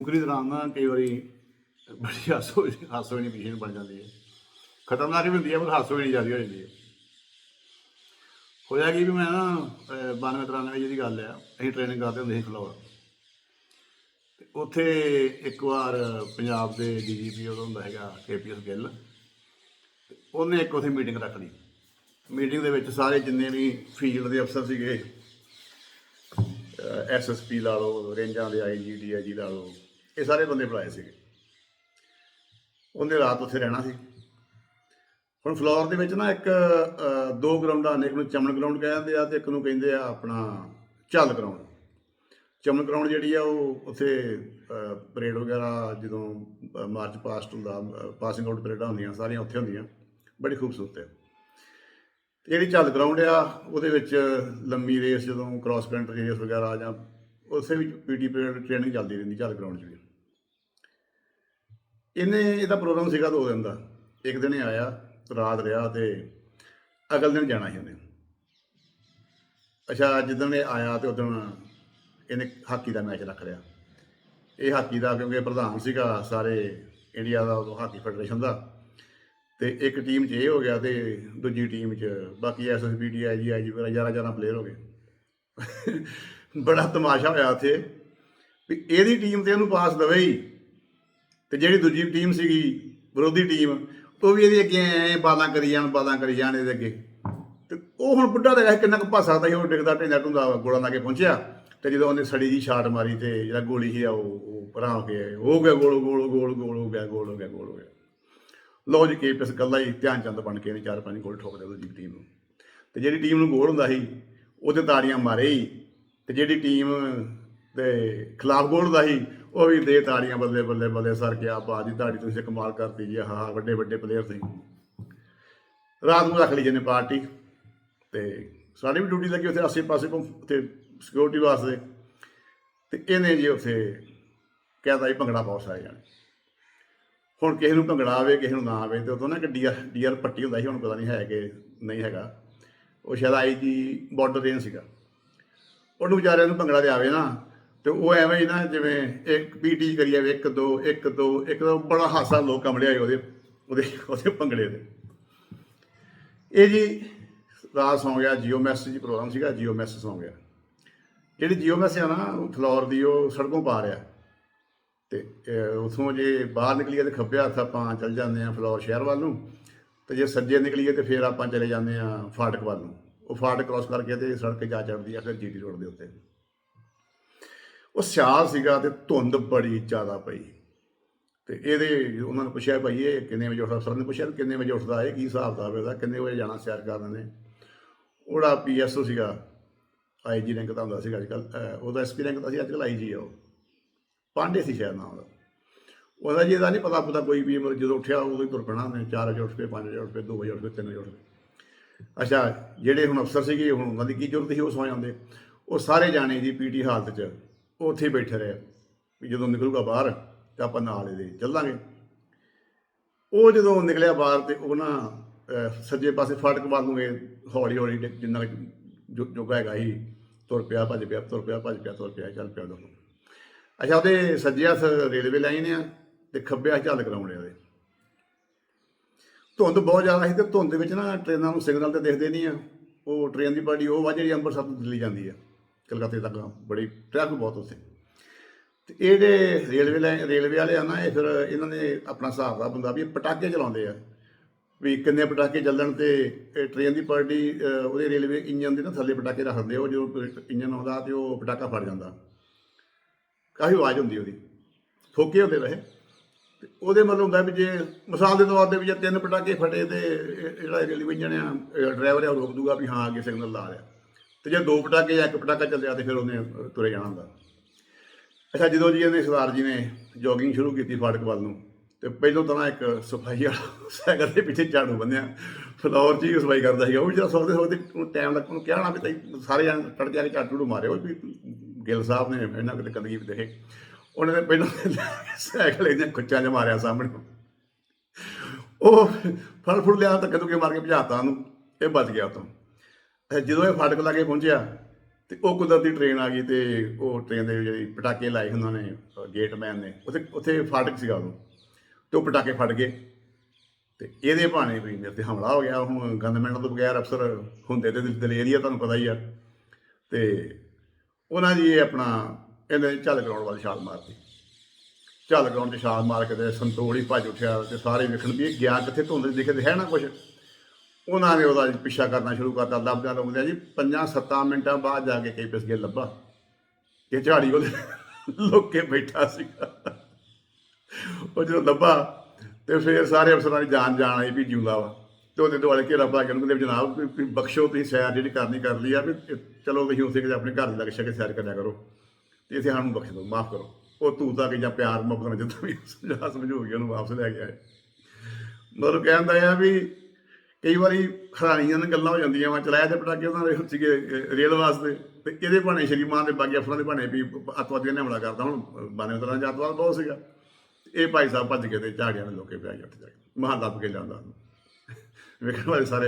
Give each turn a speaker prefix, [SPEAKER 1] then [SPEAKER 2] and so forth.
[SPEAKER 1] ਨੌਕਰੀ ਦੌਰਾਨ ਨਾ ਕਈ ਵਾਰੀ ਬੜੀ ਹਾਸੋ ਹਾਸੋ ਨਹੀਂ ਮਸ਼ੀਨ ਬਣ ਜਾਂਦੀ ਹੈ। ਖਤਰਨਾਕ ਵੀ ਹੁੰਦੀ ਹੈ, ਪਰ ਹਾਸੋ ਨਹੀਂ ਜ਼ਿਆਦਾ ਹੋ ਜਾਂਦੀ ਹੈ। ਹੋਇਆ ਕੀ ਵੀ ਮੈਂ ਨਾ 92 93 ਜਿਹਦੀ ਗੱਲ ਆ, ਅਸੀਂ ਟ੍ਰੇਨਿੰਗ ਕਰਦੇ ਹੁੰਦੇ ਸੀ ਫਲੋਰ। ਤੇ ਉੱਥੇ ਇੱਕ ਵਾਰ ਪੰਜਾਬ ਦੇ ਡੀਜੀਪੀ ਉਹਦਾ ਹੁੰਦਾ ਹੈਗਾ, ਕੇਪੀਐਸ ਗਿੱਲ। ਉਹਨੇ ਇੱਕ ਉੱਥੇ ਮੀਟਿੰਗ ਰੱਖ ਲਈ। ਮੀਟਿੰਗ ਦੇ ਵਿੱਚ ਸਾਰੇ ਜਿੰਨੇ ਵੀ ਫੀਲਡ ਦੇ ਅਫਸਰ ਸੀਗੇ ਐਸਐਸਪੀ ਲਾ ਲਓ, ਰੇਂਜਾਂ ਦੇ ਆਈਜੀ ਡੀਆਈਜੀ ਲਾ ਲਓ ਇਹ ਸਾਰੇ ਬੰਦੇ ਬੁਲਾਏ ਸੀਗੇ। ਉਹਨੇ ਰਾਤ ਉੱਥੇ ਰਹਿਣਾ ਸੀ। ਹੁਣ ਫਲੋਰ ਦੇ ਵਿੱਚ ਨਾ ਇੱਕ ਦੋ ਗਰਾਊਂਡਾਂ ਨੇ ਇੱਕ ਨੂੰ ਚਮਨ ਗਰਾਊਂਡ ਕਹਿੰਦੇ ਆ ਤੇ ਇੱਕ ਨੂੰ ਕਹਿੰਦੇ ਆ ਆਪਣਾ ਚੱਲ ਗਰਾਊਂਡ ਚਮਨ ਗਰਾਊਂਡ ਜਿਹੜੀ ਆ ਉਹ ਉੱਥੇ ਪਰੇਡ ਵਗੈਰਾ ਜਦੋਂ ਮਾਰਚ ਪਾਸਟ ਹੁੰਦਾ ਪਾਸਿੰਗ ਆਊਟ ਪਰੇਡਾਂ ਹੁੰਦੀਆਂ, ਸਾਰੀਆਂ ਉੱਥੇ ਹੁੰਦੀਆਂ। ਬੜੀ ਖੂਬਸੂਰਤ ਹੈ ਤੇ ਜਿਹੜੀ ਚੱਲ ਗਰਾਊਂਡ ਆ, ਉਹਦੇ ਵਿੱਚ ਲੰਮੀ ਰੇਸ ਜਦੋਂ ਕ੍ਰਾਸ ਕੰਟਰੀ ਰੇਸ ਵਗੈਰਾ ਜਾਂ ਉਸੇ ਵਿੱਚ ਪੀਟੀ ਪੀਰੀਅਡ ਟ੍ਰੇਨਿੰਗ ਚੱਲਦੀ ਰਹਿੰਦੀ ਚੱਲ ਗਰਾਊਂਡ 'ਚ ਵੀ। ਇਹਨੇ ਇਹਦਾ ਪ੍ਰੋਗਰਾਮ ਸੀਗਾ ਦੋ ਦਿਨ ਦਾ। ਇੱਕ ਦਿਨ ਇਹ ਆਇਆ, ਰਾਤ ਰਿਹਾ ਤੇ ਅਗਲੇ ਦਿਨ ਜਾਣਾ ਸੀ ਉਹਨੇ। ਅੱਛਾ ਜਿੱਦਣ ਇਹ ਆਇਆ ਤੇ ਉਦੋਂ ਇਹਨੇ ਹਾਕੀ ਦਾ ਮੈਚ ਰੱਖ ਲਿਆ। ਇਹ ਹਾਕੀ ਦਾ ਕਿਉਂਕਿ ਪ੍ਰਧਾਨ ਸੀਗਾ ਸਾਰੇ ਇੰਡੀਆ ਦਾ, ਉਦੋਂ ਹਾਕੀ ਫੈਡਰੇਸ਼ਨ ਦਾ। ਤੇ ਇੱਕ ਟੀਮ 'ਚ ਇਹ ਹੋ ਗਿਆ ਤੇ ਦੂਜੀ ਟੀਮ 'ਚ ਬਾਕੀ ਐਸਐਸਬੀ ਆਈਜੀ ਆਈਜੀ ਵਗੈਰਾ 11 11 ਪਲੇਅਰ ਹੋ ਗਏ। ਬੜਾ ਤਮਾਸ਼ਾ ਹੋਇਆ ਉੱਥੇ ਵੀ ਇਹਦੀ ਟੀਮ ਤੇ ਇਹਨੂੰ ਪਾਸ ਦਵੇ ਹੀ। ਤੇ ਜਿਹੜੀ ਦੂਜੀ ਟੀਮ ਸੀਗੀ, ਵਿਰੋਧੀ ਟੀਮ ਉਹ ਵੀ ਇਹਦੇ ਅੱਗੇ ਐ ਬਾਲਾਂ ਕਰੀ ਜਾਣ, ਬਾਲਾਂ ਕਰੀ ਜਾਣ ਇਹਦੇ ਅੱਗੇ। ਤੇ ਉਹ ਹੁਣ ਬੁੱਢਾ ਤਾਂ ਕਿੰਨਾ ਕੁ ਭਾ ਸਕਦਾ ਸੀ, ਉਹ ਡਿੱਗਦਾ ਢਿੰਦਾ ਢੁੰਦਾ ਗੋਲਾਂ ਲਾ ਕੇ ਪਹੁੰਚਿਆ। ਤੇ ਜਦੋਂ ਉਹਨੇ ਸੜੀ ਜੀ ਛਾਟ ਮਾਰੀ ਤੇ ਜਿਹੜਾ ਗੋਲੀ ਸੀ, ਉਹ ਉਹ ਪਰਾਂ ਹੋ ਕੇ ਹੋ ਗਿਆ ਗੋਲ ਗੋਲ ਗੋਲ ਗੋਲ, ਹੋ ਗਿਆ, ਗੋਲ, ਹੋ ਗਿਆ, ਗੋਲ, ਹੋ ਗਿਆ। ਲਓ ਜੀ ਕੇਪੀਐਸ ਗੱਲਾਂ ਹੀ ਧਿਆਨ ਚੰਦ ਬਣ ਕੇ ਨੇ ਚਾਰ ਪੰਜ ਗੋਲ ਠੋਕ ਦੇ ਦੂਜੀ ਟੀਮ ਨੂੰ। ਤੇ ਜਿਹੜੀ ਟੀਮ ਨੂੰ ਗੋਲ ਹੁੰਦਾ ਸੀ, ਉਹਦੇ ਤਾੜੀਆਂ ਮਾਰੇ ਹੀ। ਤੇ ਜਿਹੜੀ ਟੀਮ ਦੇ ਖਿਲਾਫ ਗੋਲ ਹੁੰਦਾ ਸੀ ਉਹ ਵੀ ਦੇ ਤਾੜੀਆਂ ਬੱਲੇ ਬੱਲੇ ਬੱਲੇ ਸਰ ਕਿਆ ਬਾਜੀ ਤਾੜੀ ਤੁਸੀਂ ਕਮਾਲ ਕਰਤੀ ਜੀ ਹਾਂ ਵੱਡੇ ਵੱਡੇ ਪਲੇਅਰ ਸੀ। ਰਾਤ ਨੂੰ ਰੱਖ ਲਈ ਜਿਹਨੇ ਪਾਰਟੀ ਤੇ ਸਾਡੀ ਵੀ ਡਿਊਟੀ ਲੱਗੀ ਉੱਥੇ ਆਸੇ ਪਾਸੇ ਘੁੰਮ ਉੱਥੇ ਸਿਕਿਉਰਿਟੀ ਵਾਸਤੇ। ਤੇ ਇਹਨੇ ਜੀ ਉੱਥੇ ਕਹਿਤਾ ਜੀ ਭੰਗੜਾ ਬਹੁਤ ਸਾਰੇ ਜਾਣੇ। ਹੁਣ ਕਿਸੇ ਨੂੰ ਭੰਗੜਾ ਆਵੇ, ਕਿਸੇ ਨੂੰ ਨਾ ਆਵੇ ਤੇ ਉਦੋਂ ਨਾ ਕਿ ਡੀਆਰ ਡੀਆਰ ਪੱਟੀ ਹੁੰਦਾ ਸੀ, ਹੁਣ ਪਤਾ ਨਹੀਂ ਹੈ ਕਿ ਨਹੀਂ ਹੈਗਾ। ਉਹ ਸ਼ਾਇਦ ਆਈ ਜੀ ਬਾਰਡਰ ਰੇਂਜ ਸੀਗਾ। ਉਹਨੂੰ ਵਿਚਾਰਿਆਂ ਨੂੰ ਭੰਗੜਾ ਤੇ ਆਵੇ ਨਾ ਤੇ ਉਹ ਐਵੇਂ ਹੀ ਨਾ ਜਿਵੇਂ ਇੱਕ ਪੀਟੀ ਕਰੀ ਜਾਵੇ, ਇੱਕ ਦੋ ਇੱਕ ਦੋ ਇੱਕ ਦੋ, ਬੜਾ ਹਾਸਾ ਲੋਕ ਕਮੜਿਆ ਸੀ ਉਹਦੇ ਉਹਦੇ ਉਹਦੇ ਭੰਗੜੇ ਦੇ। ਇਹ ਜੀ ਰਾਤ ਸੌਂ ਗਿਆ ਜੀਓ ਮੈਸੇਜ ਪ੍ਰੋਗਰਾਮ ਸੀਗਾ ਜੀਓ ਮੈਸੇਜ ਸੌਂ ਗਿਆ। ਜਿਹੜੀ ਜੀਓ ਮੈਸੇਜ ਆ ਨਾ, ਉਹ ਫਲੋਰ ਦੀ ਉਹ ਸੜਕੋਂ ਪਾ ਰਿਹਾ। ਤੇ ਉਥੋਂ ਜੇ ਬਾਹਰ ਨਿਕਲੀਏ ਤੇ ਖੱਬੇ ਹੱਥ ਆਪਾਂ ਚੱਲ ਜਾਂਦੇ ਆ ਫਲੋਰ ਸ਼ਹਿਰ ਵੱਲ ਨੂੰ, ਤੇ ਜੇ ਸੱਜੇ ਨਿਕਲੀਏ ਤੇ ਫਿਰ ਆਪਾਂ ਚਲੇ ਜਾਂਦੇ ਆ ਫਾਟਕ ਵੱਲ ਨੂੰ। ਉਹ ਫਾਟਕ ਕ੍ਰਾਸ ਕਰਕੇ ਤੇ ਸੜਕ ਜਾ ਚੜਦੀ ਆ, ਫਿਰ ਜੀਟੀ ਰੋਡ ਦੇ ਉੱਤੇ। ਉਹ ਸਿਆਲ ਸੀਗਾ ਤੇ ਧੁੰਦ ਬੜੀ ਜ਼ਿਆਦਾ ਪਈ। ਤੇ ਇਹਦੇ ਉਹਨਾਂ ਨੇ ਪੁੱਛਿਆ ਭਾਈ, ਇਹ ਕਿੰਨੇ ਵਜੇ ਉੱਠਦਾ? ਸਰ ਨੇ ਪੁੱਛਿਆ ਕਿੰਨੇ ਵਜੇ ਉੱਠਦਾ, ਇਹ ਕੀ ਹਿਸਾਬ ਦਾ ਇਹਦਾ? ਕਿੰਨੇ ਵਜੇ ਜਾਣਾ ਸਿਆਰ ਕਰਨ ਨੇ? ਉਹਦਾ ਪੀਐਸਓ ਸੀਗਾ, ਆਈਜੀ ਰੈਂਕ ਦਾ ਹੁੰਦਾ ਸੀਗਾ ਅੱਜ ਕੱਲ ਉਹਦਾ ਐਸਪੀ ਰੈਂਕ ਦਾ ਸੀ ਅੱਜ ਕੱਲ ਆਈਜੀ ਆ ਉਹ। ਪਾਂਡੇ ਸੀ ਸ਼ਾਇਦ ਨਾਮ ਉਹਦਾ। ਉਹਦਾ ਜੀ ਇਹਦਾ ਨਹੀਂ ਪਤਾ ਪਤਾ ਕੋਈ ਵੀ, ਮਤਲਬ ਜਦੋਂ ਉੱਠਿਆ ਉਦੋਂ ਹੀ ਤੁਰ ਪੈਣਾ ਨੇ 4 ਵਜੇ ਉੱਠ ਕੇ 5 ਵਜੇ ਉੱਠ ਕੇ 2 ਵਜੇ ਉੱਠ ਕੇ 3 ਵਜੇ ਉੱਠ ਕੇ। ਅੱਛਾ, ਜਿਹੜੇ ਹੁਣ ਅਫਸਰ ਸੀਗੇ, ਹੁਣ ਉਹਨਾਂ ਦੀ ਕੀ ਜ਼ਰੂਰਤ ਸੀ ਉਹ ਸੌ ਜਾਂਦੇ ਉਹ ਸਾਰੇ ਜਾਣੇ ਜੀ ਪੀਟੀ ਹਾਲਤ 'ਚ ਉਹ ਉੱਥੇ ਹੀ ਬੈਠੇ ਰਹੇ ਵੀ ਜਦੋਂ ਨਿਕਲੂਗਾ ਬਾਹਰ, ਤੇ ਆਪਾਂ ਨਾਲ ਇਹਦੇ ਚੱਲਾਂਗੇ। ਉਹ ਜਦੋਂ ਨਿਕਲਿਆ ਬਾਹਰ ਤੇ ਉਹ ਨਾ ਸੱਜੇ ਪਾਸੇ ਫਾਟਕ ਵੱਲ ਨੂੰ ਇਹ ਹੌਲੀ ਹੌਲੀ ਜਿੰਨਾ ਕੁ ਜੋ, ਜੋਗਾ ਹੈਗਾ ਸੀ, ਤੁਰ ਪਿਆ, ਭੱਜ ਪਿਆ, ਤੁਰ ਪਿਆ, ਭੱਜ ਪਿਆ, ਤੁਰ ਪਿਆ, ਚੱਲ ਪਿਆ ਦੋਨੋਂ ਅੱਛਾ, ਉਹਦੇ ਸੱਜਿਆ ਹੱਥ ਰੇਲਵੇ ਲਾਈਨ ਆ ਤੇ ਖੱਬਿਆ ਹੱਥ ਚੱਲ ਕਰਾਉਣੇ ਉਹਦੇ ਧੁੰਦ ਬਹੁਤ ਜ਼ਿਆਦਾ ਸੀ ਤੇ ਧੁੰਦ ਦੇ ਵਿੱਚ ਨਾ ਟ੍ਰੇਨਾਂ ਨੂੰ ਸਿਗਨਲ ਤੇ ਦੇਖਦੇ ਨਹੀਂ ਆ। ਉਹ ਟ੍ਰੇਨ ਦੀ ਪਾਰਟੀ ਉਹ ਵਾ ਜਿਹੜੀ ਅੰਮ੍ਰਿਤਸਰ ਤੋਂ ਦਿੱਲੀ ਜਾਂਦੀ ਆ। ਕਲਕੱਤੇ ਤੱਕ ਬੜੀ ਟ੍ਰੈਫਿਕ ਬਹੁਤ ਉੱਥੇ। ਤੇ ਇਹ ਜਿਹੜੇ ਰੇਲਵੇ ਲਾਈਨ ਰੇਲਵੇ ਵਾਲੇ ਆ ਨਾ, ਇਹ ਫਿਰ ਇਹਨਾਂ ਨੇ ਆਪਣਾ ਹਿਸਾਬ ਦਾ ਬੰਦਾ ਵੀ ਇਹ ਪਟਾਕੇ ਚਲਾਉਂਦੇ ਆ। ਵੀ ਕਿੰਨੇ ਪਟਾਕੇ ਚੱਲਣ ਤੇ ਇਹ ਟ੍ਰੇਨ ਦੀ ਪਾਰਟੀ ਉਹਦੇ ਰੇਲਵੇ ਇੰਜਨ ਦੇ ਨਾ ਥੱਲੇ ਪਟਾਕੇ ਰੱਖ ਦਿੰਦੇ ਉਹ ਜਦੋਂ ਇੰਜਨ ਆਉਂਦਾ ਤੇ ਉਹ ਪਟਾਕਾ ਫੜ ਜਾਂਦਾ। ਕਾਫੀ ਆਵਾਜ਼ ਹੁੰਦੀ ਉਹਦੀ। ਫੋਕੇ ਹੁੰਦੇ ਵੈਸੇ। ਤੇ ਉਹਦੇ ਮਤਲਬ ਹੁੰਦਾ ਵੀ ਜੇ ਮਿਸਾਲ ਦੇ ਤੌਰ ਤੇ ਵੀ ਜੇ ਤਿੰਨ ਪਟਾਕੇ ਫਟੇ ਤੇ ਜਿਹੜਾ ਰੇਲਵੇ ਇੰਜਨ ਆ ਡਰਾਈਵਰ ਆ, ਉਹ ਰੋਕ ਦੂਗਾ ਵੀ ਹਾਂ ਅੱਗੇ ਸਿਗਨਲ ਲਾ ਰਿਹਾ। ਤੇ ਜੇ ਦੋ ਪਟਾਕੇ ਜਾਂ ਇੱਕ ਪਟਾਕਾ ਚੱਲਿਆ ਤੇ ਫਿਰ ਉਹਨੇ ਤੁਰੇ ਜਾਣਾ ਹੁੰਦਾ। ਅੱਛਾ, ਜਦੋਂ ਜੀ ਇਹਨੇ ਸਰਦਾਰ ਜੀ ਨੇ ਜੋਗਿੰਗ ਸ਼ੁਰੂ ਕੀਤੀ ਫਾਟਕ ਵੱਲ ਨੂੰ, ਤੇ ਪਹਿਲੋਂ ਤਾਂ ਇੱਕ ਸਫ਼ਾਈ ਵਾਲਾ ਸਾਈਕਲ ਦੇ ਪਿੱਛੇ ਝਾੜੂ ਬੰਨਿਆ। ਫਲੌਰ 'ਚ ਹੀ ਸਫ਼ਾਈ ਕਰਦਾ ਸੀਗਾ। ਉਹ ਵੀ ਜਿਹੜਾ ਸੌਦੇ ਸੌਦੇ ਟਾਈਮ ਲੱਗ ਉਹਨੂੰ ਕਿਹਾ ਨਾ ਵੀ ਤੈਨੂੰ ਸਾਰੇ ਜਾਣੇ ਟੜ ਜਾ ਕੇ ਝਾੜੂ ਝੂੜੂ ਮਾਰਿਓ ਵੀ ਗਿੱਲ ਸਾਹਿਬ ਨੇ ਇਹਨਾਂ ਕਿਤੇ ਕਦਗੀ ਵੀ ਦੇਖੇ। ਉਹਨੇ ਤਾਂ ਪਹਿਲਾਂ ਸਾਈਕਲ ਇਹਨੇ ਖੁੱਚਾਂ 'ਚ ਮਾਰਿਆ ਸਾਹਮਣੇ। ਉਹ ਫੜ ਫੁੜ ਲਿਆ ਤਾਂ ਕਦੋਂ ਕੇ ਮਾਰ ਕੇ ਭਜਾਤਾ ਉਹਨੂੰ? ਇਹ ਬਚ ਗਿਆ ਉਤੋਂ। ਜਦੋਂ ਇਹ ਫਾਟਕ ਲਾਗੇ ਪਹੁੰਚਿਆ ਤੇ ਉਹ ਕੁਦਰਤੀ ਟ੍ਰੇਨ ਆ ਗਈ ਤੇ ਉਹ ਟ੍ਰੇਨ ਦੇ ਜਿਹੜੀ ਪਟਾਕੇ ਲਾਏ ਉਹਨਾਂ ਨੇ ਗੇਟਮੈਨ ਨੇ, ਉੱਥੇ ਉੱਥੇ ਫਾਟਕ ਸੀਗਾ ਉਦੋਂ ਤੇ ਉਹ ਪਟਾਕੇ ਫਟ ਗਏ ਤੇ ਇਹਦੇ ਭਾਣੇ ਵੀ ਮੇਰੇ ਤੇ ਹਮਲਾ ਹੋ ਗਿਆ। ਹੁਣ ਗਨਮੈਨ ਤੋਂ ਬਗੈਰ ਅਫਸਰ ਹੁੰਦੇ ਤੇ ਦਲੇਰੀ ਆ ਤੁਹਾਨੂੰ ਪਤਾ ਹੀ ਆ। ਤੇ ਉਹਨਾਂ ਜੀ ਇਹ ਆਪਣਾ, ਇਹਨੇ ਚੱਲ ਗਰਾਊਂਡ ਵੱਲ ਛਾਲ ਮਾਰਤੀ। ਚੱਲ ਗਰਾਊਂਡ 'ਚ ਛਾਲ ਮਾਰ ਕੇ ਤੇ ਸੰਤੋੜ ਹੀ ਭੱਜ ਉੱਠਿਆ ਤੇ ਸਾਰੇ ਵੇਖਣ ਵੀ ਇਹ ਗਿਆ ਕਿੱਥੇ, ਧੁੰਦ ਦਿਖੇ ਤੇ ਹੈ ਨਾ ਕੁਝ ਉਹਨਾਂ ਨੇ ਉਹਦਾ ਪਿੱਛਾ ਕਰਨਾ ਸ਼ੁਰੂ ਕਰਤਾ ਲੱਭਦਾ ਲੱਭਦਿਆਂ ਜੀ। ਪੰਜਾਂ ਸੱਤਾਂ ਮਿੰਟਾਂ ਬਾਅਦ ਜਾ ਕੇ ਕਈ ਪਿਸਗੇ ਲੱਭਾ। ਕਿ ਝਾੜੀ ਉਹਦੇ ਲੋਕੇ ਬੈਠਾ ਸੀਗਾ। ਉਹ ਜਦੋਂ ਲੱਭਾ ਤੇ ਫਿਰ ਸਾਰੇ ਅਫਸਰਾਂ ਦੀ ਜਾਨ ਜਾਣ ਆਈ ਵੀ ਜਿਉਂਦਾ ਵਾ। ਤੇ ਉਹਦੇ ਦੁਆਲੇ ਘੇਰਾ ਪਾ ਕੇ ਉਹਨੂੰ ਕਹਿੰਦੇ ਵੀ ਜਨਾਬ, ਵੀ- ਬਖਸ਼ੋ ਤੁਸੀਂ ਸੈਰ ਜਿਹੜੀ ਕਰਨੀ ਕਰ ਲਈ ਆ, ਵੀ ਚਲੋ ਤੁਸੀਂ ਉਸੇ ਕਿਤੇ ਆਪਣੇ ਘਰ ਦੇ ਲੱਗ ਕੇ ਸੈਰ ਕਰਿਆ ਕਰੋ। ਤੇ ਇਥੇ ਸਾਨੂੰ ਬਖਸ਼ ਦਿਓ, ਮਾਫ ਕਰੋ। ਉਹ ਤੂੰ ਤਾਂ ਕਿ ਜਾਂ ਪਿਆਰ ਮੁਹੱਬਤ ਨਾਲ ਜਿੱਦਾਂ ਵੀ ਸਮਝਾ ਸਮਝੋ ਗਿਆ ਉਹਨੂੰ ਵਾਪਸ ਲੈ ਕੇ ਆਏ। ਮਤਲਬ ਕਹਿੰਦਾ ਆ ਵੀ ਕਈ ਵਾਰੀ ਖਰਾਣੀਆਂ ਨਾਲ ਗੱਲਾਂ ਹੋ ਜਾਂਦੀਆਂ ਵਾ ਚਲਾਇਆ ਤੇ ਪਟਾਕੇ ਉਹਨਾਂ ਦੇ ਸੀਗੇ ਰੇਲ ਵਾਸਤੇ। ਤੇ ਇਹਦੇ ਭਾਣੇ ਸ਼੍ਰੀਮਾਨ ਦੇ ਬਾਗੀ ਅਫਸਰਾਂ ਦੇ ਭਾਣੇ ਵੀ ਅੱਤਵਾਦੀਆਂ ਨੇ ਹਮਲਾ ਕਰਦਾ ਹੁਣ ਬਾਨੇ ਤਰ੍ਹਾਂ ਦਾ ਅੱਤਵਾਦ ਬਹੁਤ ਸੀਗਾ। ਇਹ ਭਾਈ ਸਾਹਿਬ ਭੱਜ ਕੇ ਤੇ ਝਾੜੀਆਂ ਨੇ ਲੋਕੇ ਪਿਆ ਗਿਆ ਉੱਥੇ ਜਾ ਕੇ। ਮਹਾਂ ਲੱਭ ਕੇ ਜਾਂਦਾ। ਵੇਖਣ ਵਾਲੇ ਸਾਰੇ